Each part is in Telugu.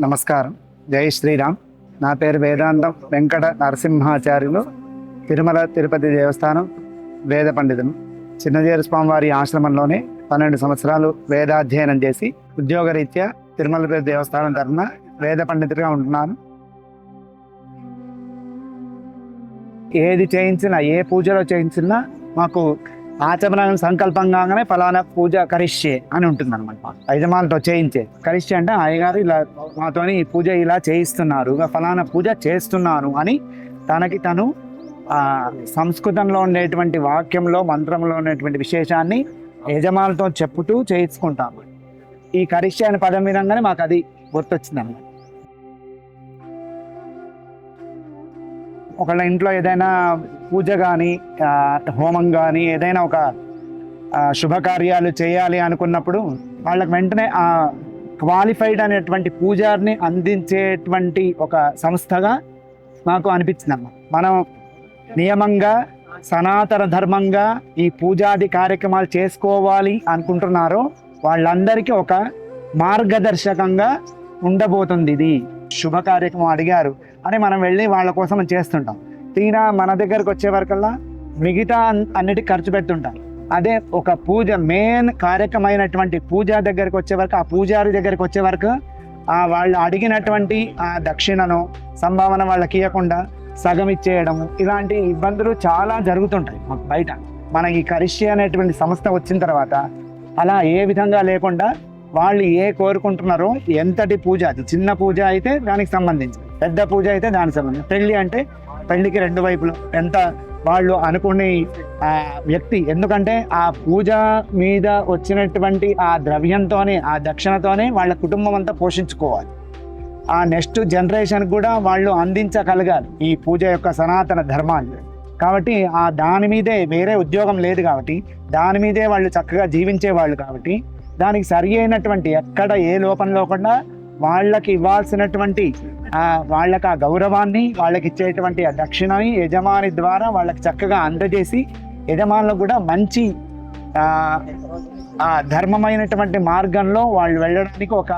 నమస్కారం. జై శ్రీరామ్. నా పేరు వేదాంతం వెంకట నరసింహాచార్యులు తిరుమల తిరుపతి దేవస్థానం వేద పండితులు. చిన్నజేరు స్వామివారి ఆశ్రమంలోనే పన్నెండు సంవత్సరాలు వేదాధ్యయనం చేసి ఉద్యోగరీత్యా తిరుమల తిరుపతి దేవస్థానం తరఫున వేద పండితుడిగా ఉంటున్నాను. ఏది చేయించినా ఏ పూజలో చేయించినా మాకు ఆచమనం సంకల్పంగానే ఫలానా పూజ కరిష్యే అని ఉంటుంది అనమాట యజమానులతో చేయించే. కరిష్యే అంటే అయ్యగారు ఇలా మాతోని ఈ పూజ ఇలా చేయిస్తున్నారు. ఫలానా పూజ చేస్తున్నాను అని తనకి తను ఆ, సంస్కృతంలో ఉండేటువంటి వాక్యంలో మంత్రంలో ఉండేటువంటి విశేషాన్ని యజమానులతో చెప్పుతూ చేయించుకుంటాము. ఈ కరిష్య అనే పదం విధంగానే మాకు అది గుర్తొచ్చిందన్నమాట. ఒకళ్ళ ఇంట్లో ఏదైనా పూజ కానీ హోమం కానీ ఏదైనా ఒక శుభకార్యాలు చేయాలి అనుకున్నప్పుడు వాళ్ళకి వెంటనే ఆ క్వాలిఫైడ్ అనేటువంటి పూజారిని అందించేటువంటి ఒక సంస్థగా మాకు అనిపించింది అమ్మ మనం నియమంగా సనాతన ధర్మంగా ఈ పూజాది కార్యక్రమాలు చేసుకోవాలి అనుకుంటున్నారో వాళ్ళందరికీ ఒక మార్గదర్శకంగా ఉండబోతుంది ఇది. శుభ కార్యక్రమం అడిగారు అని మనం వెళ్ళి వాళ్ళ కోసం చేస్తుంటాం. తీరా మన దగ్గరకు వచ్చే వరకల్లా మిగతా అన్నిటి అన్నిటికి ఖర్చు పెడుతుంటాం. అదే ఒక పూజ మెయిన్ కార్యక్రమైనటువంటి పూజ దగ్గరకు వచ్చే వరకు ఆ పూజారి దగ్గరకు వచ్చే వరకు ఆ వాళ్ళు అడిగినటువంటి ఆ దక్షిణను సంభావన వాళ్ళకి ఇవ్వకుండా సగం ఇచ్చేయడము ఇలాంటి ఇబ్బందులు చాలా జరుగుతుంటాయి మాకు బయట. మన ఈ కరిష్య అనేటువంటి సంస్థ వచ్చిన తర్వాత అలా ఏ విధంగా లేకుండా వాళ్ళు ఏ కోరుకుంటున్నారో ఎంతటి పూజ అది చిన్న పూజ అయితే దానికి సంబంధించి పెద్ద పూజ అయితే దానికి సంబంధించి పెళ్ళి అంటే పెళ్ళికి రెండు వైపులు. ఎంత వాళ్ళు అనుకునే వ్యక్తి. ఎందుకంటే ఆ పూజ మీద వచ్చినటువంటి ఆ ద్రవ్యంతోనే ఆ దక్షిణతోనే వాళ్ళ కుటుంబం అంతా పోషించుకోవాలి. ఆ నెక్స్ట్ జనరేషన్ కూడా వాళ్ళు అందించగలగాలి ఈ పూజ యొక్క సనాతన ధర్మాన్ని. కాబట్టి ఆ దాని మీదే వేరే ఉద్యోగం లేదు కాబట్టి దాని మీదే వాళ్ళు చక్కగా జీవించే వాళ్ళు కాబట్టి దానికి సరి అయినటువంటి ఎక్కడ ఏ లోపం లేకుండా వాళ్ళకి ఇవ్వాల్సినటువంటి వాళ్ళకి ఆ గౌరవాన్ని వాళ్ళకి ఇచ్చేటువంటి ఆ దక్షిణని యజమాని ద్వారా వాళ్ళకి చక్కగా అందజేసి యజమానులకు కూడా మంచి ఆ, ధర్మమైనటువంటి మార్గంలో వాళ్ళు వెళ్ళడానికి ఒక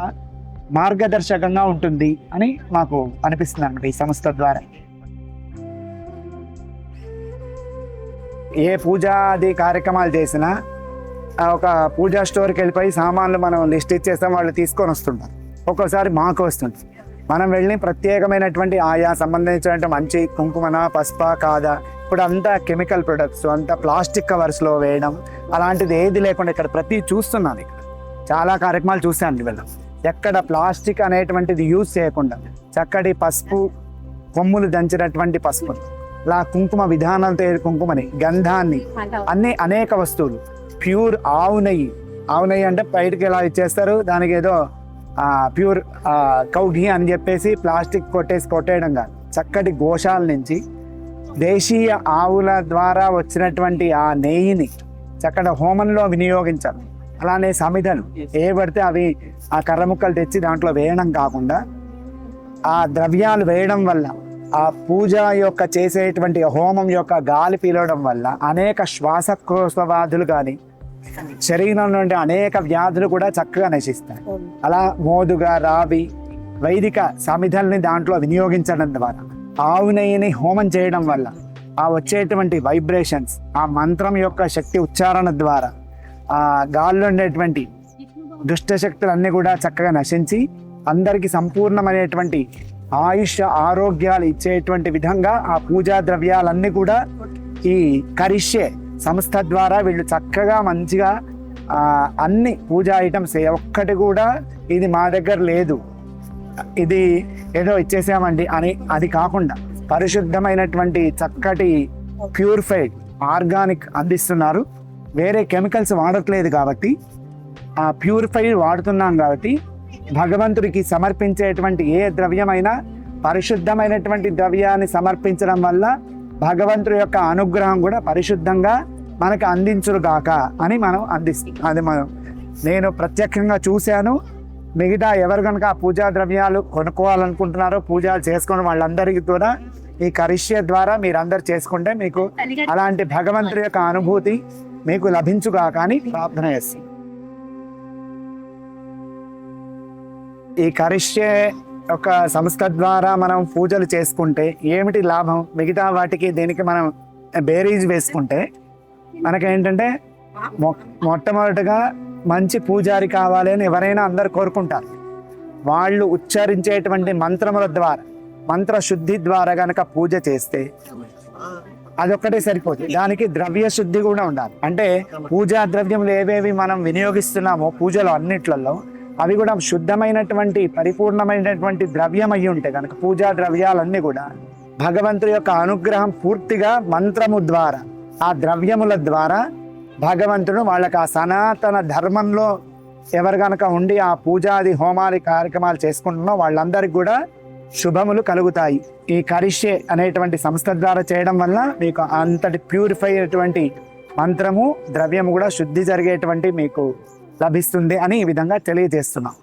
మార్గదర్శకంగా ఉంటుంది అని మాకు అనిపిస్తుంది అనమాట ఈ సంస్థ ద్వారా. ఏ పూజాది కార్యక్రమాలు చేసినా ఒక పూజా స్టోర్కి వెళ్ళిపోయి సామాన్లు మనం లిస్ట్ ఇచ్చేస్తాం వాళ్ళు తీసుకొని వస్తుంటారు. ఒక్కోసారి మాకు వస్తుంది. మనం వెళ్ళి ప్రత్యేకమైనటువంటి ఆయా సంబంధించినటువంటి మంచి కుంకుమన పసుప కాదా ఇప్పుడు అంతా కెమికల్ ప్రొడక్ట్స్ అంతా ప్లాస్టిక్ కవర్స్లో వేయడం అలాంటిది ఏది లేకుండా ఇక్కడ ప్రతి చూస్తున్నాను ఇక్కడ. చాలా కార్యక్రమాలు చూశాను వీళ్ళు ఎక్కడ ప్లాస్టిక్ అనేటువంటిది యూజ్ చేయకుండా చక్కటి పసుపు కొమ్ములు దంచినటువంటి పసుపు ఇలా కుంకుమ విధానంతో కుంకుమని గంధాన్ని అన్ని అనేక వస్తువులు. ప్యూర్ ఆవు నెయ్యి. ఆవు నెయ్యి అంటే బయటకి ఎలా ఇచ్చేస్తారు? దానికి ఏదో ప్యూర్ కౌ ఘీ అని చెప్పేసి ప్లాస్టిక్ కొట్టేసి కొట్టేయడం కాదు. చక్కటి గోశాల నుంచి దేశీయ ఆవుల ద్వారా వచ్చినటువంటి ఆ నెయ్యిని చక్కటి హోమంలో వినియోగించాలి. అలానే సమిధలు ఏ పడితే అవి ఆ కర్ర ముక్కలు తెచ్చి దాంట్లో వేయడం కాకుండా ఆ ద్రవ్యాలు వేయడం వల్ల ఆ పూజ యొక్క చేసేటువంటి హోమం యొక్క గాలి పీలవడం వల్ల అనేక శ్వాసకోశ వ్యాధులు కానీ శరీరం నుండి అనేక వ్యాధులు కూడా చక్కగా నశిస్తాయి. అలా మోదుగా రావి వైదిక సమిధల్ని దాంట్లో వినియోగించడం ద్వారా ఆవు నెయ్యిని హోమం చేయడం వల్ల ఆ వచ్చేటువంటి వైబ్రేషన్స్ ఆ మంత్రం యొక్క శక్తి ఉచ్చారణ ద్వారా ఆ గాల్లో ఉండేటువంటి దుష్ట శక్తులన్నీ కూడా చక్కగా నశించి అందరికీ సంపూర్ణమైనటువంటి ఆయుష్ ఆరోగ్యాలు ఇచ్చేటువంటి విధంగా ఆ పూజా ద్రవ్యాలన్నీ కూడా ఈ కరిష్యే సంస్థ ద్వారా వీళ్ళు చక్కగా మంచిగా అన్ని పూజా ఐటమ్స్ ఏ ఒక్కటి కూడా ఇది మా దగ్గర లేదు. ఇది ఏదో ఇచ్చేసామండి అని అది కాకుండా పరిశుద్ధమైనటువంటి చక్కటి ప్యూరిఫైడ్ ఆర్గానిక్ అందిస్తున్నారు. వేరే కెమికల్స్ వాడట్లేదు కాబట్టి ఆ ప్యూరిఫైడ్ వాడుతున్నాం కాబట్టి భగవంతుడికి సమర్పించేటువంటి ఏ ద్రవ్యమైనా పరిశుద్ధమైనటువంటి ద్రవ్యాన్ని సమర్పించడం వల్ల భగవంతుడి యొక్క అనుగ్రహం కూడా పరిశుద్ధంగా మనకు అందించురుగాక అని మనం అందిస్తాం అది మనం. నేను ప్రత్యక్షంగా చూశాను. మిగతా ఎవరు కనుక ఆ పూజా ద్రవ్యాలు కొనుక్కోవాలనుకుంటున్నారో పూజలు చేసుకుని వాళ్ళందరికీ కూడా ఈ కరిష్య ద్వారా మీరందరు చేసుకుంటే మీకు అలాంటి భగవంతుడి యొక్క అనుభూతి మీకు లభించుగాక అని ప్రార్థన చేస్తాం. ఈ కరిష్యే ఒక సంస్థ ద్వారా మనం పూజలు చేసుకుంటే ఏమిటి లాభం? మిగతా వాటికి దీనికి మనం బేరీజ్ వేసుకుంటే మనకేంటంటే మొ మొట్టమొదటిగా మంచి పూజారి కావాలి అని ఎవరైనా అందరు కోరుకుంటారు. వాళ్ళు ఉచ్చరించేటువంటి మంత్రముల ద్వారా మంత్ర శుద్ధి ద్వారా గనక పూజ చేస్తే అదొక్కటే సరిపోతుంది దానికి ద్రవ్య శుద్ధి కూడా ఉండాలి. అంటే పూజా ద్రవ్యములు ఏవేవి మనం వినియోగిస్తున్నామో పూజలు అన్నిట్లలో అవి కూడా శుద్ధమైనటువంటి పరిపూర్ణమైనటువంటి ద్రవ్యం అయి ఉంటాయి కనుక పూజా ద్రవ్యాలన్నీ కూడా భగవంతుడి యొక్క అనుగ్రహం పూర్తిగా మంత్రము ద్వారా ఆ ద్రవ్యముల ద్వారా భగవంతుడు వాళ్ళకి ఆ సనాతన ధర్మంలో ఎవరు గనక ఉండి ఆ పూజాది హోమాది కార్యక్రమాలు చేసుకుంటున్నో వాళ్ళందరికీ కూడా శుభములు కలుగుతాయి. ఈ కరిష్యే అనేటువంటి సంస్థ ద్వారా చేయడం వల్ల మీకు అంతటి ప్యూరిఫై అయినటువంటి మంత్రము ద్రవ్యము కూడా శుద్ధి జరిగేటువంటి మీకు లభిస్తుంది అని ఈ విధంగా తెలియజేస్తున్నాం.